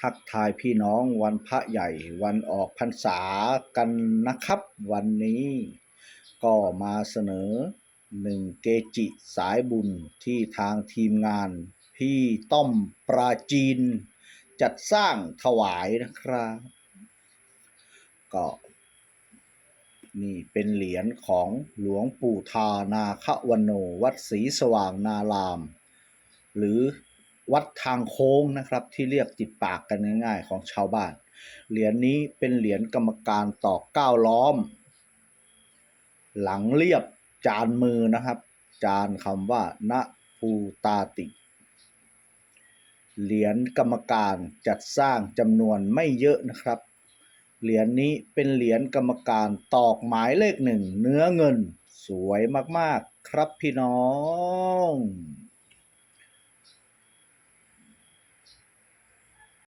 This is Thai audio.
ทักทายพี่น้องวันพระใหญ่วันออกพรรษากันนะครับ วันนี้ ก็มาเสนอหนึ่งเกจิสายบุญที่ทางทีมงาน พี่ต้อมปราจีน จัดสร้างถวายนะครับ ก็นี่เป็นเหรียญของหลวงปู่ทานาควันโนวัดศรีสว่างนาราม หรือ วัดทางโค้งนะครับ ที่เรียกติดปากกันง่ายๆ ของชาวบ้าน เหรียญนี้เป็นเหรียญกรรมการตอกเก้าล้อม หลังเรียบจานมือนะครับ จานคำว่านะภูตาติ เหรียญกรรมการจัดสร้างจำนวนไม่เยอะนะครับ เหรียญนี้เป็นเหรียญกรรมการตอกหมายเลขหนึ่งเนื้อเงินสวยมากๆ ครับพี่น้อง